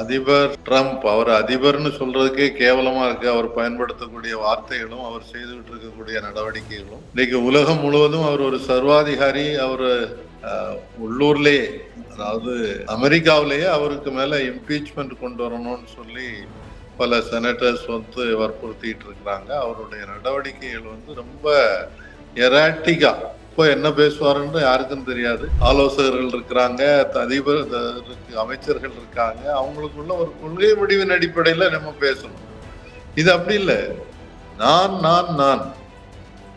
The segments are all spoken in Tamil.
அதிபர் ட்ரம்ப் அவர் அதிபர்னு சொல்றதுக்கே கேவலமா இருக்கு. அவர் பயன்படுத்தக்கூடிய வார்த்தைகளும் அவர் செய்துகிட்டு இருக்கக்கூடிய நடவடிக்கைகளும். இன்னைக்கு உலகம் முழுவதும் அவர் ஒரு சர்வாதிகாரி. அவர் உள்ளூர்லயே அதாவது அமெரிக்காவிலேயே அவருக்கு மேல இம்பீச்மெண்ட் கொண்டு வரணும்னு சொல்லி பல செனட்டர்ஸ் வந்து வற்புறுத்திட்டு இருக்கிறாங்க. அவருடைய நடவடிக்கைகள் வந்து ரொம்ப எராட்டிக்கா இப்போ என்ன பேசுவாருன்னு யாருக்கும் தெரியாது. ஆலோசகர்கள் இருக்கிறாங்க அதிபர் இருக்கு, அமைச்சர்கள் இருக்காங்க. அவங்களுக்குள்ள ஒரு கொள்கை முடிவின் அடிப்படையில் நம்ம பேசணும். இது அப்படி இல்லை. நான் நான் நான்.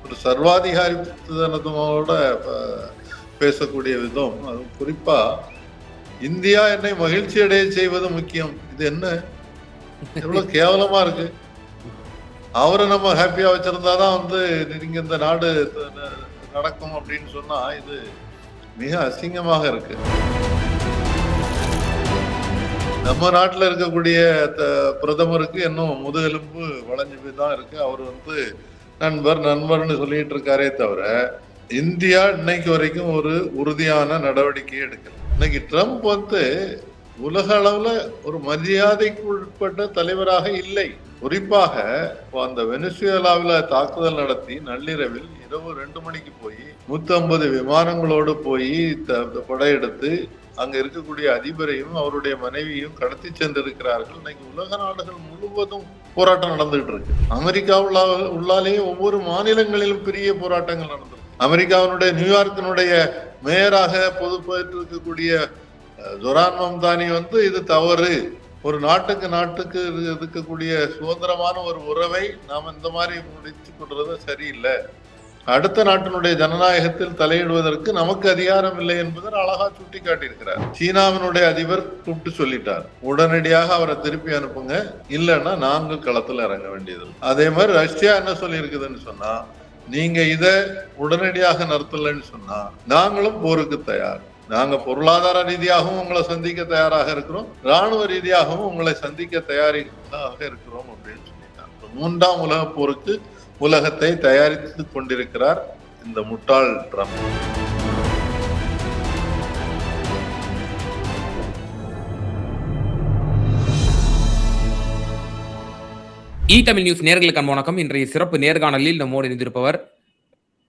ஒரு சர்வாதிகாரித்தனத்தோட அஹ், பேசக்கூடிய விதம். அது குறிப்பா இந்தியா என்னை மகிழ்ச்சி அடைய செய்வது முக்கியம். இது என்ன? எவ்வளவு கேவலமா இருக்கு. அவரை நம்ம ஹாப்பியா வச்சிருந்தாதான் வந்து நீங்க இந்த நாடு நடக்கும் அப்படின்னு சொன்னா இது மிக அசிங்கமாக இருக்கு. நம்ம நாட்டில் இருக்கக்கூடிய த- பிரதமருக்கு இன்னும் முதுகெலும்பு வளைஞ்சு போய் தான் இருக்கு. அவர் வந்து நண்பர் நண்பர்னு சொல்லிட்டு இருக்காரே தவிர இந்தியா இன்னைக்கு வரைக்கும் ஒரு உறுதியான நடவடிக்கை எடுக்கல. இன்னைக்கு ட்ரம்ப் வந்து உலக அளவில் ஒரு மரியாதைக்கு உட்பட்ட தலைவராக இல்லை. குறிப்பாக இப்போ அந்த வெனிசுவேலாவில் தாக்குதல் நடத்தி நள்ளிரவில் இரவு ரெண்டு மணிக்கு போய் நூத்தி ஐம்பது விமானங்களோடு போய் த- படையெடுத்து அங்க இருக்கக்கூடிய அதிபரையும் அவருடைய மனைவியும் கடத்தி சென்றிருக்கிறார்கள். இன்னைக்கு உலக நாடுகள் முழுவதும் போராட்டம் நடந்துகிட்டு இருக்கு. அமெரிக்கா உள்ள உள்ளாலேயே ஒவ்வொரு மாநிலங்களிலும் பெரிய போராட்டங்கள் நடந்திருக்கு. அமெரிக்காவினுடைய நியூயார்க்கினுடைய மேயராக பொறுப்பேற்று இருக்கக்கூடிய ஜொரான் மம்தானி வந்து இது தவறு. ஒரு நாட்டுக்கு நாட்டுக்கு இரு- இருக்கக்கூடிய சுதந்திரமான ஒரு உறவை நாம் இந்த மாதிரி முடித்து கொள்வது சரியில்லை. அடுத்த நாட்டினுடைய ஜனநாயகத்தில் தலையிடுவதற்கு நமக்கு அதிகாரம் இல்லை என்பதை அழகா சுட்டி காட்டியிருக்கிறார் சீனாவினுடைய அதிபர் கூப்பிட்டு சொல்லிட்டார். உடனடியாக அவரை திருப்பி அனுப்புங்க. இல்லைன்னா நாங்கள் களத்தில் இறங்க வேண்டியது அதே மாதிரி ரஷ்யா என்ன சொல்லியிருக்குதுன்னு சொன்னால் சொன்னா நீங்க இதை உடனடியாக நடத்தலைன்னு சொன்னா நாங்களும் போருக்கு தயார். நாங்க பொருளாதார ரீதியாகவும் உங்களை சந்திக்க தயாராக இருக்கிறோம். ராணுவ ரீதியாகவும் உங்களை சந்திக்க தயாராக இருக்கிறோம் அப்படின்னு சொல்லிட்டாங்க. மூன்றாம் உலக போருக்கு உலகத்தை தயாரித்து கொண்டிருக்கிறார் இந்த முட்டாள் ட்ரம்ப். இ தமிழ் நியூஸ் நேர்களுக்கான வணக்கம். இன்றைய சிறப்பு நேர்காணலில் நம்மோடு இணைந்திருப்பவர்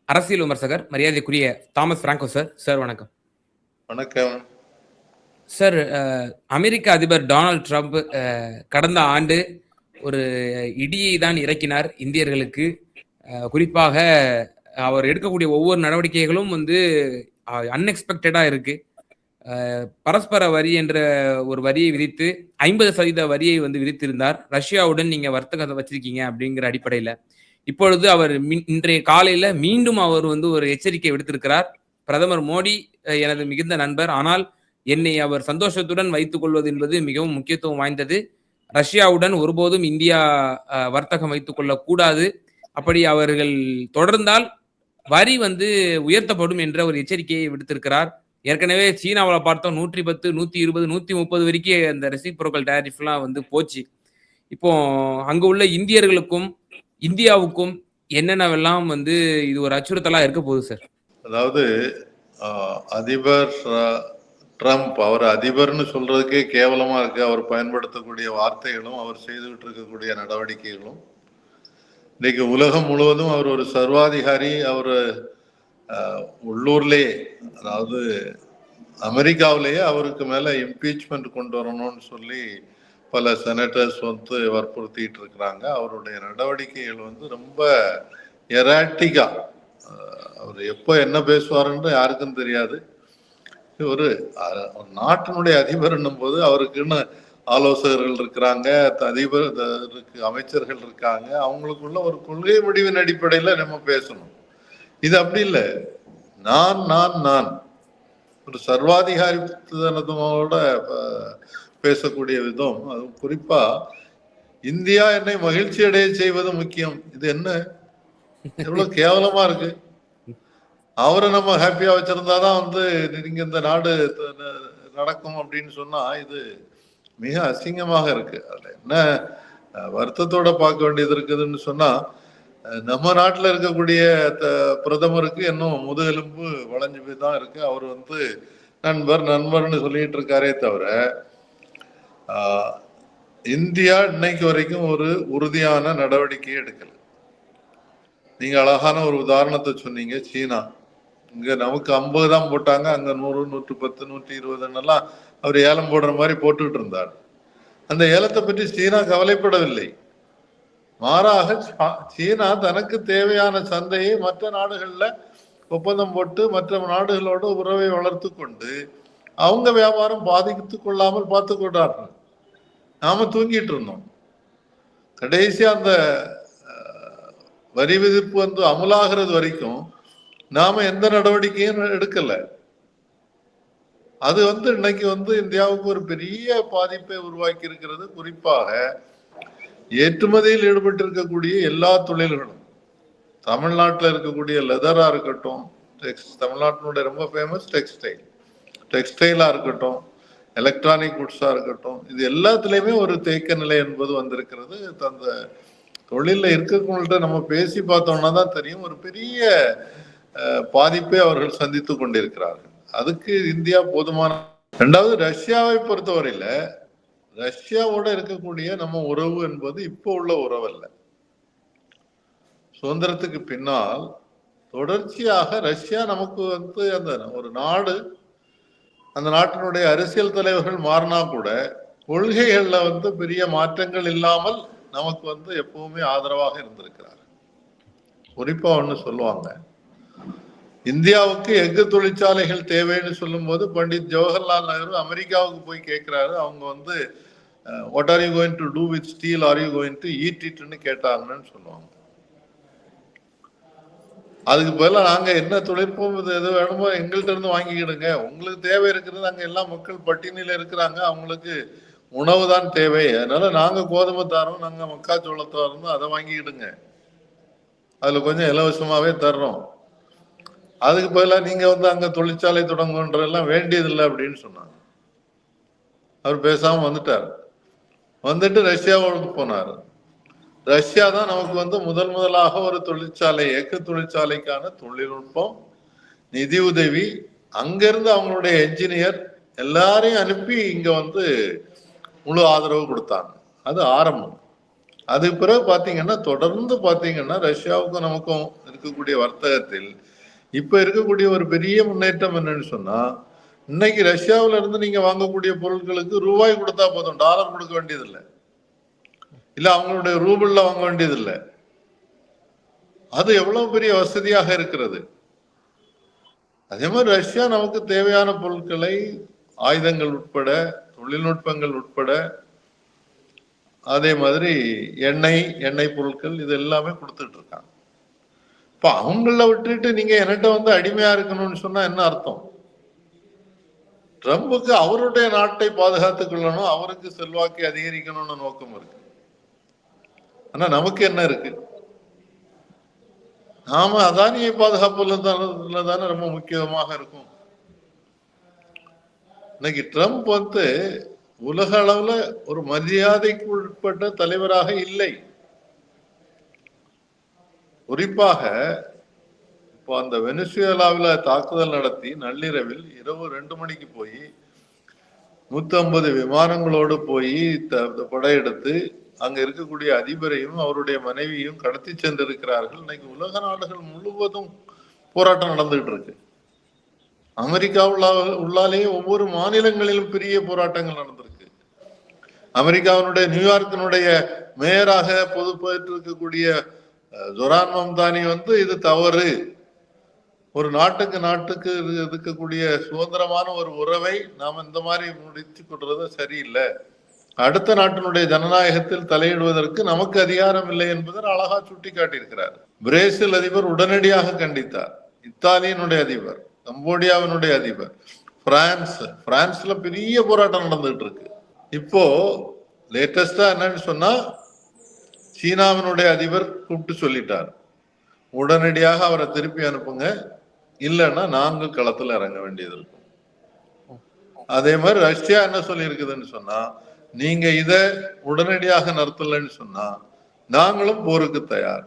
அரசியல் விமர்சகர் மரியாதைக்குரிய தாமஸ் பிராங்கோ சார். சார் வணக்கம். வணக்கம். சார் அமெரிக்க அதிபர் டொனால்ட் ட்ரம்ப் கடந்த ஆண்டு ஒரு இடியை தான் இறக்கினார் இந்தியர்களுக்கு. குறிப்பாக அவர் எடுக்கக்கூடிய ஒவ்வொரு நடவடிக்கைகளும் வந்து அன்எக்ஸ்பெக்டடாக இருக்கு. பரஸ்பர வரி என்ற ஒரு வரியை விதித்து ஐம்பது சதவீத வரியை வந்து விதித்திருந்தார். ரஷ்யாவுடன் நீங்க வர்த்தகத்தை வச்சிருக்கீங்க அப்படிங்கிற அடிப்படையில. இப்பொழுது அவர் மின்- இன்றைய காலையில மீண்டும் அவர் வந்து ஒரு எச்சரிக்கை விடுத்திருக்கிறார். பிரதமர் மோடி எனது மிகுந்த நண்பர். ஆனால் என்னை அவர் சந்தோஷத்துடன் வைத்துக் கொள்வது என்பது மிகவும் முக்கியத்துவம் வாய்ந்தது. ரஷ்யாவுடன் ஒருபோதும் இந்தியா வர்த்தகம் வைத்துக் கொள்ளக்கூடாது அப்படி அவர்கள் தொடர்ந்தால் வரி வந்து உயர்த்தப்படும் என்ற ஒரு எச்சரிக்கையை விடுத்திருக்கிறார். ஏற்கனவே சீனாவில் பார்த்தோம் நூற்றி பத்து நூத்தி இருபது நூத்தி முப்பது வரைக்கும் அந்த ரெசிப்ரோக்கல் டேரிஃப்லாம் வந்து போச்சு. இப்போ அங்க உள்ள இந்தியர்களுக்கும் இந்தியாவுக்கும் என்னென்னவெல்லாம் வந்து இது ஒரு அச்சுறுத்தலா இருக்க போகுது சார்? அதாவது அதிபர் ட்ரம்ப் அவர் அதிபர்னு சொல்றதுக்கே கேவலமா இருக்கு. அவர் பயன்படுத்தக்கூடிய வார்த்தைகளும் அவர் செய்துகிட்டு இருக்கக்கூடிய நடவடிக்கைகளும். இன்னைக்கு உலகம் முழுவதும் அவர் ஒரு சர்வாதிகாரி. அவர் உள்ளூர்லேயே அதாவது அமெரிக்காவிலேயே அவருக்கு மேல இம்பீச்மெண்ட் கொண்டு வரணும்னு சொல்லி பல செனட்டர்ஸ் வந்து வற்புறுத்திட்டு இருக்கிறாங்க. அவருடைய நடவடிக்கைகள் வந்து ரொம்ப எராட்டிக்கா அவர் எப்போ என்ன பேசுவாருன்னு யாருக்கும் தெரியாது. ஒரு நாட்டினுடைய அதிபர்ன்னும் போது அவருக்குன்னு ஆலோசகர்கள் இருக்கிறாங்க அதிபர் இருக்கு அமைச்சர்கள் இருக்காங்க. அவங்களுக்குள்ள ஒரு கொள்கை முடிவின் அடிப்படையில் நம்ம பேசணும். இது அப்படி இல்லை. நான் நான் நான். ஒரு சர்வாதிகாரித்தனத்தோட பேசக்கூடிய விதம். அது குறிப்பா இந்தியா என்னை மகிழ்ச்சி அடைய செய்வது முக்கியம். இது என்ன? எவ்வளவு கேவலமா இருக்கு. அவரை நம்ம ஹாப்பியா வச்சிருந்தாதான் வந்து நீங்க இந்த நாடு நடக்கும் அப்படின்னு சொன்னா இது மிக அசிங்கமாக இருக்கு. அதுல என்ன வருத்தத்தோட பார்க்க வேண்டியது இருக்குதுன்னு சொன்னா நம்ம நாட்டுல இருக்கக்கூடிய த- பிரதமருக்கு இன்னும் முதுகெலும்பு வளைஞ்சு போய் தான் இருக்கு. அவர் வந்து நண்பர் நண்பர்னு சொல்லிட்டு இருக்காரே தவிர ஆஹ், இந்தியா இன்னைக்கு வரைக்கும் ஒரு உறுதியான நடவடிக்கையை எடுக்கல. நீங்க அழகான ஒரு உதாரணத்தை சொன்னீங்க சீனா. இங்க நமக்கு ஐம்பது தான் போட்டாங்க அங்க நூறு நூற்று பத்து நூற்றி இருபதுன்னெல்லாம் அவர் ஏலம் போடுற மாதிரி போட்டுக்கிட்டு இருந்தார். அந்த ஏலத்தை பற்றி சீனா கவலைப்படவில்லை. மாறாக சீனா தனக்கு தேவையான சந்தையை மற்ற நாடுகள்ல ஒப்பந்தம் போட்டு மற்ற நாடுகளோடு உறவை வளர்த்து கொண்டு அவங்க வியாபாரம் பாதித்து கொள்ளாமல் பார்த்து கொண்டார்கள். நாம தூங்கிட்டு இருந்தோம். கடைசி அந்த வரி விதிப்பு வந்து அமலாகிறது வரைக்கும் நாம எந்த நடவடிக்கையும் எடுக்கல. அது வந்து இன்னைக்கு வந்து இந்தியாவுக்கு ஒரு பெரிய பாதிப்பை உருவாக்கி இருக்கிறது குறிப்பாக ஏற்றுமதியில் ஈடுபட்டு இருக்கக்கூடிய எல்லா தொழில்களும் தமிழ்நாட்டில் இருக்கக்கூடிய லெதரா இருக்கட்டும் டெக்ஸ் தமிழ்நாட்டினுடைய ரொம்ப ஃபேமஸ் டெக்ஸ்டைல் டெக்ஸ்டைலா இருக்கட்டும் எலக்ட்ரானிக் குட்ஸா இருக்கட்டும் இது எல்லாத்துலயுமே ஒரு தேக்க நிலை என்பது வந்திருக்கிறது அந்த தொழில இருக்கவங்கள்ட்ட நம்ம பேசி பார்த்தோம்னா தான் தெரியும். ஒரு பெரிய பாதிப்பை அவர்கள் சந்தித்து கொண்டிருக்கிறார்கள். அதுக்கு இந்தியா போதுமான ரெண்டாவது ரஷ்யாவை பொறுத்தவரையில ரஷ்யாவோட இருக்கக்கூடிய நம்ம உறவு என்பது இப்போ உள்ள உறவு அல்ல சுதந்திரத்துக்கு பின்னால் தொடர்ச்சியாக ரஷ்யா நமக்கு வந்து அந்த ஒரு நாடு அந்த நாட்டினுடைய அரசியல் தலைவர்கள் மாறினா கூட கொள்கைகளில் வந்து பெரிய மாற்றங்கள் இல்லாமல் நமக்கு வந்து எப்பவுமே ஆதரவாக இருந்திருக்கிறார். குறிப்பா ஒண்ணு சொல்லுவாங்க. இந்தியாவுக்கு எஃகு தொழிற்சாலைகள் தேவைன்னு சொல்லும்போது பண்டித் ஜவஹர்லால் நேரு அமெரிக்காவுக்கு போய் கேட்கிறாரு அவங்க வந்து what are you going to do with still are you going to eat இட்னு கேட்டாங்கன்னு சொல்லுவாங்க. அதுக்கு பதிலாக நாங்க என்ன தொழிற்போம் இது எது வேணுமோ எங்கள்கிட்ட இருந்து வாங்கிக்கிடுங்க. உங்களுக்கு தேவை இருக்கிறது அங்க எல்லாம் மக்கள் பட்டினியில இருக்கிறாங்க. அவங்களுக்கு உணவு தான் தேவை. அதனால நாங்க கோதுமை தரோம் நாங்க மக்காச்சோளத்தை தரோம் அதை வாங்கிக்கிடுங்க. அதுல கொஞ்சம் இலவசமாவே தர்றோம். அதுக்கு பதிலாக நீங்க வந்து அங்க தொழிற்சாலை தொடங்குன்றதெல்லாம் வேண்டியதில்லை அப்படின்னு சொன்னாங்க. அவர் பேசாம வந்துட்டார். வந்துட்டு ரஷ்யாவோடு போனார். ரஷ்யா தான் நமக்கு வந்து முதல் முதலாக ஒரு தொழிற்சாலை எஃகு தொழிற்சாலைக்கான தொழில்நுட்பம் நிதி உதவி அங்கிருந்து அவங்களுடைய என்ஜினியர் எல்லாரையும் அனுப்பி இங்க வந்து முழு ஆதரவு கொடுத்தாங்க. அது ஆரம்பம். அதுக்கு பிறகு பார்த்தீங்கன்னா தொடர்ந்து பார்த்தீங்கன்னா ரஷ்யாவுக்கும் நமக்கும் இருக்கக்கூடிய வர்த்தகத்தில் இப்போ இருக்கக்கூடிய ஒரு பெரிய முன்னேற்றம் என்னன்னு சொன்னா இன்னைக்கு ரஷ்யாவுல இருந்து நீங்க வாங்கக்கூடிய பொருட்களுக்கு ரூபாய் கொடுத்தா போதும். டாலர் கொடுக்க வேண்டியதில்லை. இல்ல அவங்களுடைய ரூபிள்ல வாங்க வேண்டியதில்லை. அது எவ்வளவு பெரிய வசதியாக இருக்கிறது? அதே மாதிரி ரஷ்யா நமக்கு தேவையான பொருட்களை ஆயுதங்கள் உட்பட தொழில்நுட்பங்கள் உட்பட அதே மாதிரி எண்ணெய் எண்ணெய் பொருட்கள் இது எல்லாமே கொடுத்துட்டு இருக்காங்க. இப்ப அவங்கள விட்டுட்டு நீங்க என்கிட்ட வந்து அடிமையா இருக்கணும்னு சொன்னா என்ன அர்த்தம்? ட்ரம்புக்கு அவருடைய நாட்டை பாதுகாத்துக் கொள்ளணும் அவருக்கு செல்வாக்கை அதிகரிக்கணும்னு நோக்கம் இருக்கு. ஆனா நமக்கு என்ன இருக்கு? நாம அதானியை பாதுகாப்புல தானே தானே ரொம்ப முக்கியமாக இருக்கும். இன்னைக்கு ட்ரம்ப் வந்து உலக அளவுல ஒரு மரியாதைக்கு உட்பட்ட தலைவராக இல்லை. குறிப்பாக இப்போ அந்த வெனிசுவேலாவில் தாக்குதல் நடத்தி நள்ளிரவில் இரவு ரெண்டு மணிக்கு போய் நூற்றம்பது விமானங்களோடு போய் த- படையெடுத்து அங்கே இருக்கக்கூடிய அதிபரையும் அவருடைய மனைவியும் கடத்தி சென்றிருக்கிறார்கள். இன்னைக்கு உலக நாடுகள் முழுவதும் போராட்டம் நடந்துகிட்டு இருக்கு. அமெரிக்கா உள்ள உள்ளாலேயே ஒவ்வொரு மாநிலங்களிலும் பெரிய போராட்டங்கள் நடந்திருக்கு. அமெரிக்காவினுடைய நியூயார்க்கினுடைய மேயராக பொறுப்பேற்று இருக்கக்கூடிய ஜொரான் மம்தானி வந்து இது தவறு. ஒரு நாட்டுக்கு நாட்டுக்கு இரு- இருக்கக்கூடிய சுதந்திரமான ஒரு உறவை நாம் இந்த மாதிரி முடித்து கொள்வது சரியில்லை. அடுத்த நாட்டினுடைய ஜனநாயகத்தில் தலையிடுவதற்கு நமக்கு அதிகாரம் இல்லை என்பதை அழகா சுட்டி காட்டியிருக்கிறார் பிரேசில் அதிபர் உடனடியாக கண்டித்தார். இத்தாலியினுடைய அதிபர். கம்போடியாவினுடைய அதிபர். பிரான்ஸ் பிரான்ஸ்ல பெரிய போராட்டம் நடந்துட்டு இருக்கு இப்போ லேட்டஸ்டா என்னன்னு சொன்னா சீனாவினுடைய அதிபர் கூப்பிட்டு சொல்லிட்டார். உடனடியாக அவரை திருப்பி அனுப்புங்க. இல்லைன்னா நாங்கள் களத்துல இறங்க வேண்டியது இருக்கும். அதே மாதிரி ரஷ்யா என்ன சொல்லியிருக்குதுன்னு சொன்னா நீங்க இத உடனடியாக நடத்தலைன்னு சொன்னா நாங்களும் போருக்கு தயார்.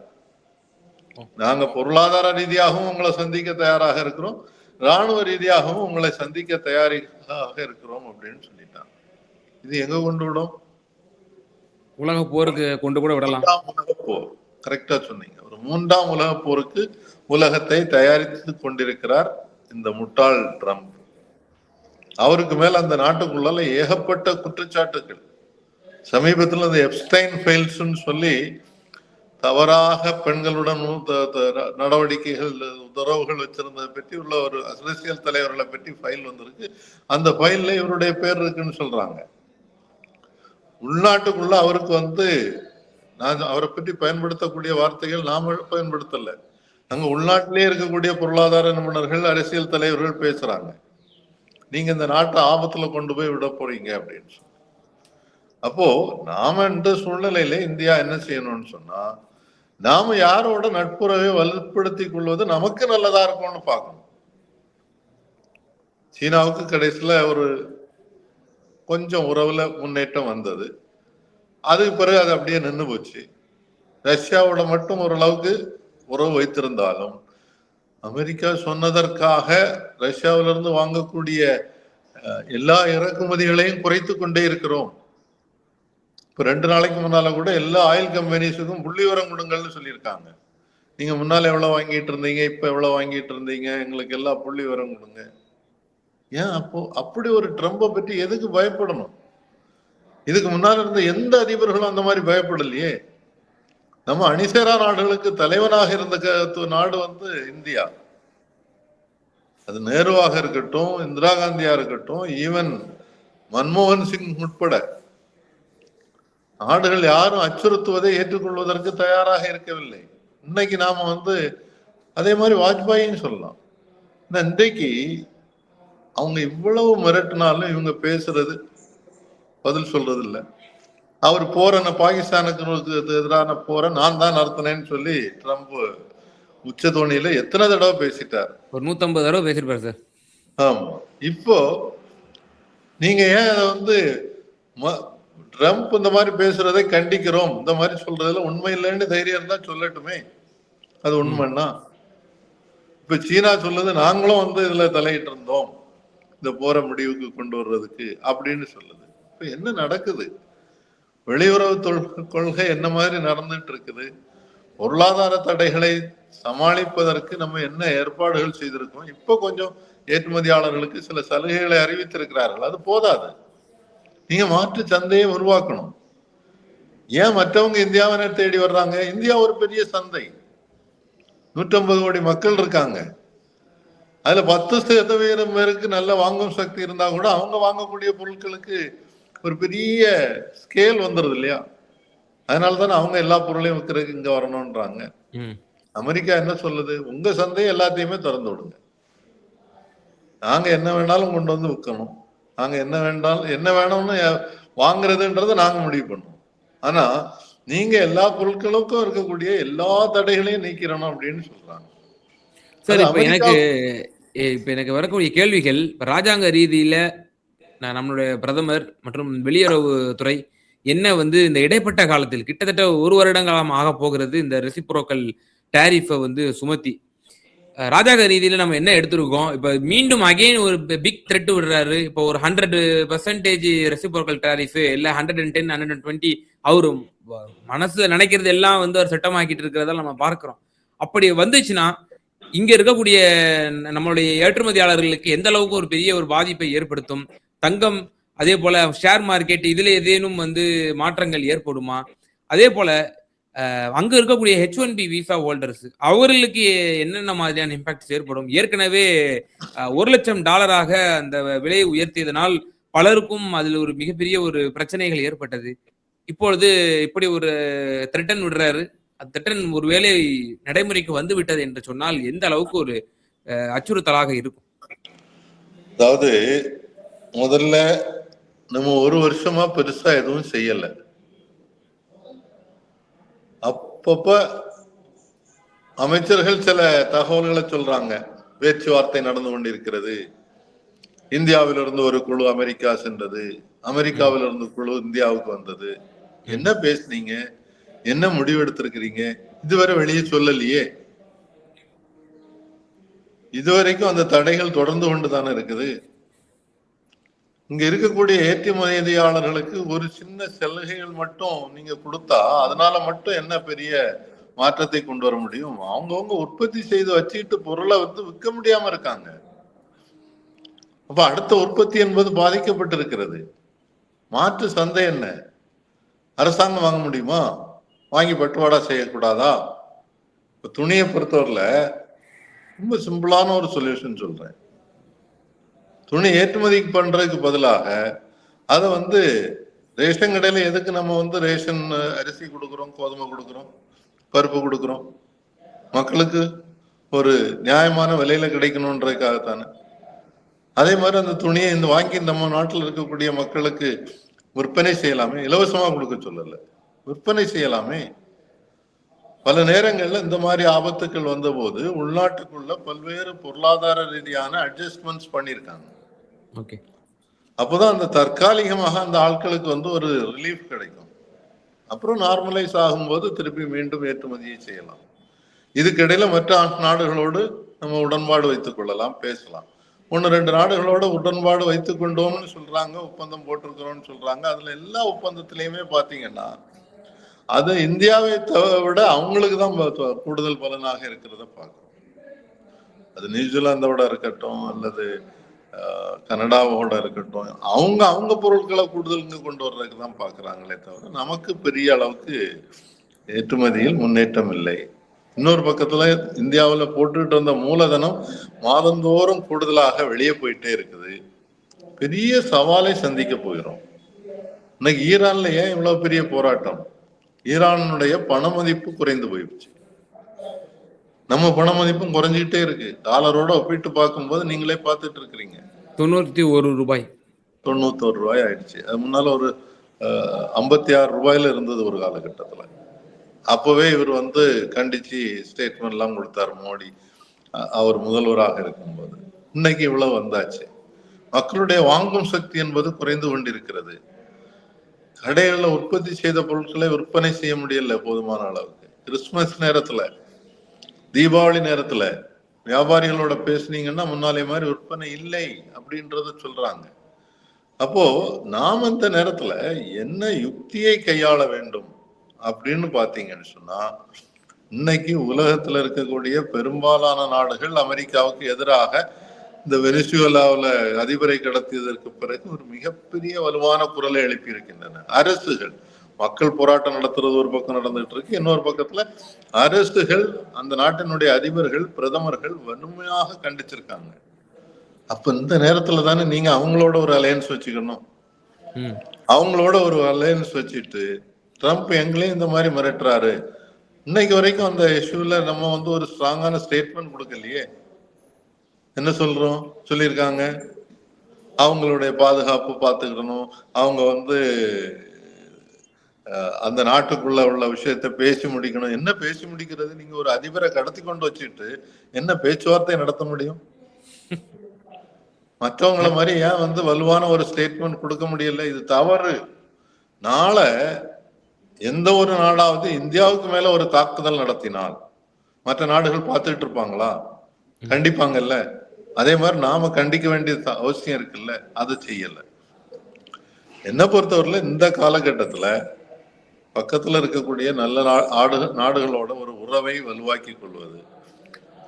நாங்க பொருளாதார ரீதியாகவும் உங்களை சந்திக்க தயாராக இருக்கிறோம். ராணுவ ரீதியாகவும் உங்களை சந்திக்க தயாராக இருக்கிறோம் அப்படின்னு சொல்லிட்டாங்க இது எங்க கொண்டு விடும்? உலக போருக்கு கொண்டு கூட விடலாம். உலகப் போர். கரெக்டா சொன்னீங்க. ஒரு மூன்றாம் உலகப் போருக்கு உலகத்தை தயாரித்து கொண்டிருக்கிறார் இந்த முட்டாள் ட்ரம்ப். அவருக்கு மேல அந்த நாட்டுக்குள்ளால ஏகப்பட்ட குற்றச்சாட்டுகள். சமீபத்தில் இந்த எப்ஸ்டைன் ஃபைல்ஸ்னு சொல்லி தவறாக பெண்களுடன் நடவடிக்கைகள் உத்தரவுகள் வச்சிருந்ததை பற்றி உள்ள ஒரு அரசியல் தலைவர்களை பற்றி ஃபைல் வந்திருக்கு. அந்த ஃபைலில் இவருடைய பேர் இருக்குன்னு சொல்றாங்க. உள்நாட்டுக்குள்ள அவருக்கு வந்து நான் அவரை பற்றி பயன்படுத்தக்கூடிய வார்த்தைகள் நாம பயன்படுத்தலை. அங்க உள்நாட்டிலே இருக்கக்கூடிய பொருளாதார நிபுணர்கள் அரசியல் தலைவர்கள் பேசுறாங்க. நீங்க இந்த நாட்டை ஆபத்துல கொண்டு போய் விட போறீங்க அப்படின்னு சொல்லி அப்போ நாம இந்த சூழ்நிலையில இந்தியா என்ன செய்யணும்னு சொன்னா நாம யாரோட நட்புறவை வலுப்படுத்திக் கொள்வது நமக்கு நல்லதா இருக்கும்னு பார்க்கணும். சீனாவுக்கு கடைசியில ஒரு கொஞ்சம் உறவுல முன்னேற்றம் வந்தது. அதுக்கு பிறகு அது அப்படியே நின்று போச்சு. ரஷ்யாவோட மட்டும் ஓரளவுக்கு உறவு வைத்திருந்தாலும் அமெரிக்கா சொன்னதற்காக ரஷ்யாவிலிருந்து வாங்கக்கூடிய எல்லா இறக்குமதிகளையும் குறைத்து கொண்டே இருக்கிறோம். இப்ப ரெண்டு நாளைக்கு முன்னால கூட எல்லா ஆயில் கம்பெனிஸுக்கும் புள்ளி விவரம் கொடுங்கள்னு சொல்லியிருக்காங்க. நீங்க முன்னால எவ்வளவு வாங்கிட்டு இருந்தீங்க இப்ப எவ்வளவு வாங்கிட்டு இருந்தீங்க எங்களுக்கு எல்லா புள்ளி விவரம் கொடுங்க. ஏன் அப்போ அப்படி ஒரு ட்ரம்பை பற்றி எதுக்கு பயப்படணும்? இதுக்கு முன்னால இருந்த எந்த அதிபர்களும் அந்த மாதிரி பயப்படலையே. நம்ம அணிசேரா நாடுகளுக்கு தலைவனாக இருந்த க- நாடு வந்து இந்தியா. அது நேருவாக இருக்கட்டும் இந்திரா காந்தியா இருக்கட்டும் ஈவன் மன்மோகன் சிங் உட்பட நாடுகள் யாரும் அச்சுறுத்துவதை ஏற்றுக்கொள்வதற்கு தயாராக இருக்கவில்லை. இன்னைக்கு நாம வந்து அதே மாதிரி வாஜ்பாயின்னு சொல்லலாம். ஆனா இன்றைக்கு அவங்க இவ்வளவு மிரட்டினாலும் இவங்க பேசுறது பதில் சொல்றது இல்ல அவர் போற பாகிஸ்தானுக்கு எதிரான போரை நான் தான் நடத்தினேன்னு சொல்லி ட்ரம்ப் உச்சதோணியில எத்தனை தடவை பேசிட்டார்? ஒரு நூத்தம்பது தடவை பேசியிருப்பாரு சார். ஆமா. இப்போ நீங்க ஏன் அதை வந்து ட்ரம்ப் இந்த மாதிரி பேசுறதை கண்டிக்கிறோம். இந்த மாதிரி சொல்றதுல உண்மை இல்லைன்னு தைரியம் இருந்தா சொல்லட்டுமே. அது உண்மைன்னா. இப்ப சீனா சொல்லுது நாங்களும் வந்து இதுல தலையிட்டு இருந்தோம். இந்த போற முடிவுக்கு கொண்டு வர்றதுக்கு அப்படின்னு சொல்லுது. இப்ப என்ன நடக்குது? வெளியுறவு கொள்கை என்ன மாதிரி நடந்துட்டு இருக்குது? பொருளாதார தடைகளை சமாளிப்பதற்கு நம்ம என்ன ஏற்பாடுகள் செய்திருக்கோம்? இப்போ கொஞ்சம் ஏற்றுமதியாளர்களுக்கு சில சலுகைகளை அறிவித்திருக்கிறார்கள். அது போதாது. நீங்க மாற்று சந்தையை உருவாக்கணும். ஏன் மற்றவங்க இந்தியாவினை தேடி வர்றாங்க? இந்தியா ஒரு பெரிய சந்தை. நூற்றம்பது கோடி மக்கள் இருக்காங்க. அதுல பத்து சதவீதம் பேருக்கு நல்ல வாங்கும் சக்தி இருந்தா கூட அவங்க வாங்கக்கூடிய பொருட்களுக்கு ஒரு பெரிய ஸ்கேல் வந்துருது இல்லையா? அதனால தானே அவங்க எல்லா பொருளையும் விற்கிறதுக்கு இங்க வரணும்ன்றாங்க. அமெரிக்கா என்ன சொல்லுது? உங்க சந்தை எல்லாத்தையுமே திறந்து விடுங்க. நாங்க என்ன வேணாலும் கொண்டு வந்து விற்கணும். நாங்க என்ன வேண்டாலும் என்ன வேணும்னு வாங்குறதுன்றதை நாங்க முடிவு பண்ணுவோம். ஆனா நீங்க எல்லா பொருட்களுக்கும் இருக்கக்கூடிய எல்லா தடைகளையும் நீக்கிறணும் அப்படின்னு சொல்றாங்க. சார் இப்ப எனக்கு இப்ப எனக்கு வரக்கூடிய கேள்விகள் இப்ப ராஜாங்க ரீதியில நான் நம்மளுடைய பிரதமர் மற்றும் வெளியுறவுத்துறை என்ன வந்து இந்த இடைப்பட்ட காலத்தில் கிட்டத்தட்ட ஒரு வருடங்காலம் ஆக போகிறது இந்த ரெசிப்ரோக்கல் டேரிஃபை வந்து சுமத்தி. ராஜாக ரீதியில நம்ம என்ன எடுத்திருக்கோம்? இப்ப மீண்டும் அகைன் ஒரு பிக் த்ரெட் விடுறாரு. இப்போ ஒரு ஹண்ட்ரட் பர்சன்டேஜ் ரெசிப்ரோக்கல் டேரிஃப் இல்ல hundred and ten hundred and twenty அவரு மனசுல நினைக்கிறது எல்லாம் வந்து அவர் சட்டமாக்கிட்டு இருக்கிறத நம்ம பார்க்கிறோம். அப்படி வந்துச்சுன்னா இங்க இருக்கக்கூடிய நம்மளுடைய ஏற்றுமதியாளர்களுக்கு எந்த அளவுக்கு ஒரு பெரிய ஒரு பாதிப்பை ஏற்படுத்தும்? தங்கம் அதே போல ஷேர் மார்க்கெட் இதுல ஏதேனும் வந்து மாற்றங்கள் ஏற்படுமா? அதே போல அங்க இருக்கக்கூடிய H one B visa holders அவர்களுக்கு என்னென்ன மாதிரியான இம்பாக்ட்ஸ் ஏற்படும்? ஏற்கனவே ஒரு லட்சம் டாலராக அந்த விலையை உயர்த்தியதனால் பலருக்கும் அதில் ஒரு மிகப்பெரிய ஒரு பிரச்சனைகள் ஏற்பட்டது. இப்பொழுது இப்படி ஒரு த்ரெட்டன் விடுறாரு. அந்த த்ரெட்டன் ஒருவேளை நடைமுறைக்கு வந்து விட்டது என்று சொன்னால் எந்த அளவுக்கு ஒரு அச்சுறுத்தலாக இருக்கும்? அதாவது முதல்ல நம்ம ஒரு வருஷமா பெருசா எதுவும் செய்யலை. அப்பப்ப அமைச்சர்கள் சில தகவல்களை சொல்றாங்க. பேச்சுவார்த்தை நடந்து கொண்டிருக்கிறது. இந்தியாவிலிருந்து ஒரு குழு அமெரிக்கா சென்றது. அமெரிக்காவிலிருந்து குழு இந்தியாவுக்கு வந்தது. என்ன பேசுனீங்க? என்ன முடிவு எடுத்திருக்கிறீங்க இதுவரை வெளியே சொல்லலையே. இதுவரைக்கும் அந்த தடைகள் தொடர்ந்து கொண்டு தானே இருக்குது. இங்க இருக்கக்கூடிய ஏற்றுமதியாளர்களுக்கு ஒரு சின்ன சலுகைகள் மட்டும் நீங்க கொடுத்தா அதனால மட்டும் என்ன பெரிய மாற்றத்தை கொண்டு வர முடியும்? அவங்கவுங்க உற்பத்தி செய்து வச்சுக்கிட்டு பொருளை வந்து விற்க முடியாம இருக்காங்க. அப்ப அடுத்த உற்பத்தி என்பது பாதிக்கப்பட்டிருக்கிறது. மாற்று சந்தை என்ன? அரசாங்கம் வாங்க முடியுமா? வாங்கி பட்டுவாடா செய்யக்கூடாதா? இப்ப துணியை பொறுத்தவரையில ரொம்ப சிம்பிளான ஒரு சொல்யூஷன் சொல்றேன். துணி ஏற்றுமதி பண்றதுக்கு பதிலாக அதை வந்து ரேஷன் கடையில எதுக்கு நம்ம வந்து ரேஷன் அரிசி கொடுக்குறோம் கோதுமை கொடுக்குறோம் பருப்பு கொடுக்குறோம்? மக்களுக்கு ஒரு நியாயமான விலையில கிடைக்கணுன்றதுக்காகத்தானே. அதே மாதிரி அந்த துணியை இந்த வாங்கி நம்ம நாட்டில் இருக்கக்கூடிய மக்களுக்கு விற்பனை செய்யலாமே? இலவசமாக கொடுக்க சொல்லலை. விற்பனை செய்யலாமே? பல நேரங்களில் இந்த மாதிரி ஆபத்துக்கள் வந்தபோது உள்நாட்டுக்குள்ள பல்வேறு பொருளாதார ரீதியான அட்ஜஸ்ட்மெண்ட்ஸ் பண்ணியிருக்காங்க. ஓகே அப்போதான் அந்த தற்காலிகமாக அந்த ஆட்களுக்கு வந்து ஒரு ரிலீஃப் கிடைக்கும். அப்புறம் நார்மலைஸ் ஆகும்போது திருப்பி மீண்டும் ஏற்றுமதியை செய்யலாம். இதுக்கிடையில மற்ற நாடுகளோடு நம்ம உடன்பாடு வைத்துக் கொள்ளலாம் பேசலாம். ஒன்று ரெண்டு நாடுகளோட உடன்பாடு வைத்துக் கொண்டோம்னு சொல்றாங்க ஒப்பந்தம் போட்டிருக்கிறோம்னு சொல்றாங்க. அதுல எல்லா ஒப்பந்தத்திலையுமே பாத்தீங்கன்னா அது இந்தியாவை விட அவங்களுக்கு தான் கூடுதல் பலனாக இருக்கிறத பார்க்கிறோம். அது நியூசிலாந்தோட இருக்கட்டும் அல்லது கனடாவோட இருக்கட்டும் அவங்க அவங்க பொருட்களை கூடுதல் இங்க கொண்டு வர்றதுக்கு தான் பார்க்குறாங்களே தவிர நமக்கு பெரிய அளவுக்கு ஏற்றுமதியில் முன்னேற்றம் இல்லை. இன்னொரு பக்கத்தில் இந்தியாவில் போட்டுக்கிட்டு இருந்த மூலதனம் மாதந்தோறும் கூடுதலாக வெளியே போயிட்டே இருக்குது. பெரிய சவாலை சந்திக்க போகிறோம். இன்னைக்கு ஈரான்ல ஏன் இவ்வளோ பெரிய போராட்டம்? ஈரானுடைய பண மதிப்பு குறைந்து போயிடுச்சு. நம்ம பண மதிப்பும் குறைஞ்சிக்கிட்டே இருக்கு. டாலரோட ஒப்பிட்டு பார்க்கும்போது நீங்களே பார்த்துட்டு இருக்கிறீங்க. தொண்ணூற்றி ஒரு ரூபாய். தொண்ணூத்தோரு ரூபாய் ஆயிடுச்சு. அது முன்னால ஒரு ஐம்பத்தி ஆறு ரூபாயில இருந்தது ஒரு காலகட்டத்துல. அப்பவே இவர் வந்து கண்டிச்சு ஸ்டேட்மெண்ட் எல்லாம் கொடுத்தார் மோடி. அவர் முதல்வராக இருக்கும்போது. இன்னைக்கு இவ்வளவு வந்தாச்சு. மக்களுடைய வாங்கும் சக்தி என்பது குறைந்து கொண்டிருக்கிறது. கடைகளில் உற்பத்தி செய்த பொருட்களை விற்பனை செய்ய முடியல போதுமான அளவுக்கு. கிறிஸ்துமஸ் நேரத்துல தீபாவளி நேரத்துல வியாபாரிகளோட பேசுனீங்கன்னா முன்னாலே மாதிரி விற்பனை இல்லை அப்படின்றத சொல்றாங்க. அப்போ நாம் இந்த நேரத்துல என்ன யுக்தியை கையாள வேண்டும் அப்படின்னு பாத்தீங்கன்னு சொன்னா இன்னைக்கு உலகத்துல இருக்கக்கூடிய பெரும்பாலான நாடுகள் அமெரிக்காவுக்கு எதிராக இந்த வெனிசுவலாவில் அதிபரை கடத்தியதற்கு பிறகு ஒரு மிகப்பெரிய வலுவான குரலை எழுப்பி இருக்கின்றன அரசுகள் மக்கள் போராட்டம் நடத்துறது ஒரு பக்கம் நடந்துட்டு இருக்கு. இன்னொரு பக்கத்துல அரசுகள் அந்த நாட்டினுடைய அதிபர்கள் பிரதமர்கள் வன்மையாக கண்டிச்சிருக்காங்க. அப்ப இந்த நேரத்துல தானே நீங்க அவங்களோட ஒரு அலையன்ஸ் வச்சுக்கணும். ம். அவங்களோட ஒரு அலையன்ஸ் வச்சுட்டு ட்ரம்ப் எங்களையும் இந்த மாதிரி மிரட்டுறாரு. இன்னைக்கு வரைக்கும் அந்த இஷ்யூல நம்ம வந்து ஒரு ஸ்ட்ராங்கான ஸ்டேட்மெண்ட் கொடுக்கலையே. என்ன சொல்றோம்? சொல்லியிருக்காங்க. அவங்களுடைய பாதுகாப்பு பார்த்துக்கிடணும் அவங்க வந்து அந்த நாட்டுக்குள்ள உள்ள விஷயத்த பேசி முடிக்கணும். என்ன பேசி முடிக்கிறது? நீங்க ஒரு அதிபரை கடத்தி கொண்டு வச்சுட்டு என்ன பேச்சுவார்த்தை நடத்த முடியும்? மற்றவங்கள மாதிரி ஏன் வந்து வலுவான ஒரு ஸ்டேட்மெண்ட் கொடுக்க முடியல? இது தவறு. நாளை எந்த ஒரு நாடாவது இந்தியாவுக்கு மேல ஒரு தாக்குதல் நடத்தினால் மற்ற நாடுகள் பார்த்துட்டு இருப்பாங்களா? கண்டிப்பாங்கல்ல. அதே மாதிரி நாம கண்டிக்க வேண்டிய அவசியம் இருக்குல்ல. அதை செய்யல. என்ன பொறுத்தவரையில இந்த காலகட்டத்துல பக்கத்துல இருக்கக்கூடிய நல்ல நா- ஆடு நாடுகளோட ஒரு உறவை வலுவாக்கி கொள்வது.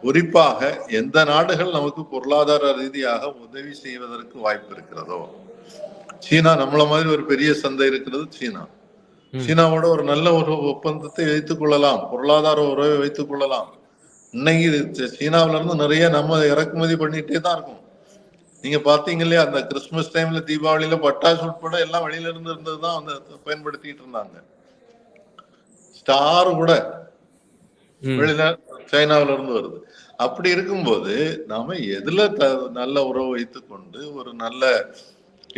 குறிப்பாக எந்த நாடுகள் நமக்கு பொருளாதார ரீதியாக உதவி செய்வதற்கு வாய்ப்பு இருக்கிறதோ? சீனா நம்மள மாதிரி ஒரு பெரிய சந்தை இருக்கிறது சீனா. சீனாவோட ஒரு நல்ல ஒரு ஒப்பந்தத்தை வைத்துக் கொள்ளலாம் பொருளாதார உறவை வைத்துக் கொள்ளலாம். இன்னைக்கு சீனாவுல இருந்து நிறைய நம்ம இறக்குமதி பண்ணிட்டே தான் இருக்கோம். நீங்க பாத்தீங்க இல்லையா அந்த கிறிஸ்துமஸ் டைம்ல தீபாவளியில பட்டாசு உட்பட எல்லாம் வெளியில இருந்து இருந்தது தான் வந்து பயன்படுத்திட்டு இருந்தாங்க. ஸ்டார் கூட வெளியில சைனாவுல இருந்து வருது. அப்படி இருக்கும்போது நாம எதுல நல்ல உறவு வைத்துக் கொண்டு ஒரு நல்ல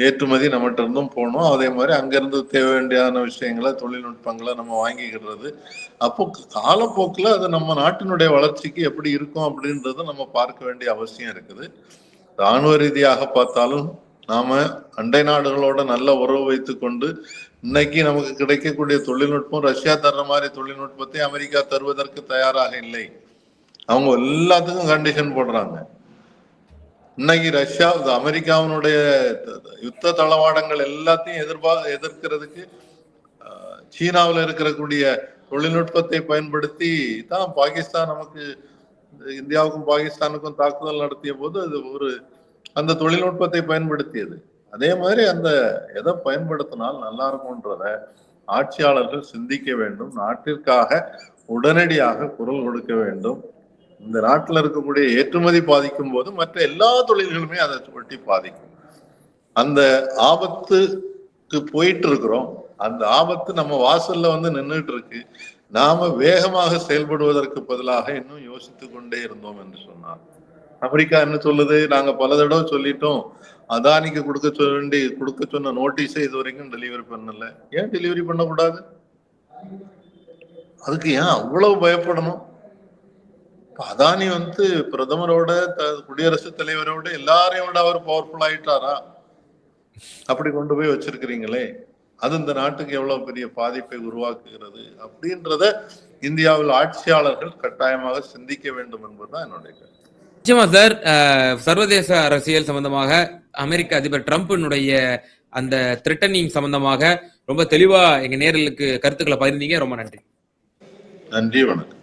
ஏற்றுமதி நம்மகிட்ட இருந்தும் போகணும் அதே மாதிரி அங்கிருந்து தேவை வேண்டியான விஷயங்களை தொழில்நுட்பங்களை நம்ம வாங்கிக்கிறது. அப்போ காலப்போக்கில் அது நம்ம நாட்டினுடைய வளர்ச்சிக்கு எப்படி இருக்கும் அப்படின்றத நம்ம பார்க்க வேண்டிய அவசியம் இருக்குது. ராணுவ ரீதியாக பார்த்தாலும் நாம அண்டை நாடுகளோட நல்ல உறவு வைத்துக்கொண்டு இன்னைக்கு நமக்கு கிடைக்கக்கூடிய தொழில்நுட்பம் ரஷ்யா தர்ற மாதிரி தொழில்நுட்பத்தை அமெரிக்கா தருவதற்கு தயாராக இல்லை. அவங்க எல்லாத்துக்கும் கண்டிஷன் போடுறாங்க. இன்னைக்கு ரஷ்யா அமெரிக்காவினுடைய யுத்த தளவாடங்கள் எல்லாத்தையும் எதிர்பா எதிர்க்கிறதுக்கு சீனாவில் இருக்கக்கூடிய தொழில்நுட்பத்தை பயன்படுத்தி தான் பாகிஸ்தான் நமக்கு இந்தியாவுக்கும் பாகிஸ்தானுக்கும் தாக்குதல் நடத்திய போது அது ஒரு அந்த தொழில்நுட்பத்தை பயன்படுத்தியது. அதே மாதிரி அந்த எதை பயன்படுத்தினால் நல்லா இருக்கும்ன்றத ஆட்சியாளர்கள் சிந்திக்க வேண்டும். நாட்டிற்காக உடனடியாக குரல் கொடுக்க வேண்டும். இந்த நாட்டில் இருக்கக்கூடிய ஏற்றுமதி பாதிக்கும் போது மற்ற எல்லா தொழில்களுமே அதை ஒட்டி பாதிக்கும். அந்த ஆபத்துக்கு போயிட்டு இருக்கிறோம் அந்த ஆபத்து நம்ம வாசல்ல வந்து நின்றுட்டு இருக்கு நாம வேகமாக செயல்படுவதற்கு பதிலாக இன்னும் யோசித்து கொண்டே இருந்தோம் என்று சொன்னார் அமெரிக்கா என்ன சொல்லுது? நாங்க பல தடவை சொல்லிட்டோம். அதானிக்கு கொடுக்க சொல்லி கொடுக்க சொன்ன நோட்டீஸை இது வரைக்கும் டெலிவரி பண்ணல. ஏன் டெலிவரி பண்ணக்கூடாது? அதுக்கு ஏன் அவ்வளவு பயப்படணும்? அதானி வந்து பிரதமரோட த- குடியரசுத் தலைவரோட எல்லாரையும் விட அவர் பவர்ஃபுல் ஆயிட்டாரா? அப்படி கொண்டு போய் வச்சிருக்கிறீங்களே. அது இந்த நாட்டுக்கு எவ்வளவு பெரிய பாதிப்பை உருவாக்குகிறது அப்படின்றத இந்தியாவில் ஆட்சியாளர்கள் கட்டாயமாக சிந்திக்க வேண்டும் என்பதுதான் என்னுடைய கருத்து. நிச்சயமா சார் சர்வதேச அரசியல் சம்பந்தமாக அமெரிக்க அதிபர் ட்ரம்ப்பினுடைய அந்த த்ரெட்டனிங் சம்பந்தமாக ரொம்ப தெளிவா எங்க நேரலுக்கு கருத்துக்களை பகிர்ந்தீங்க. ரொம்ப நன்றி. நன்றி வணக்கம்.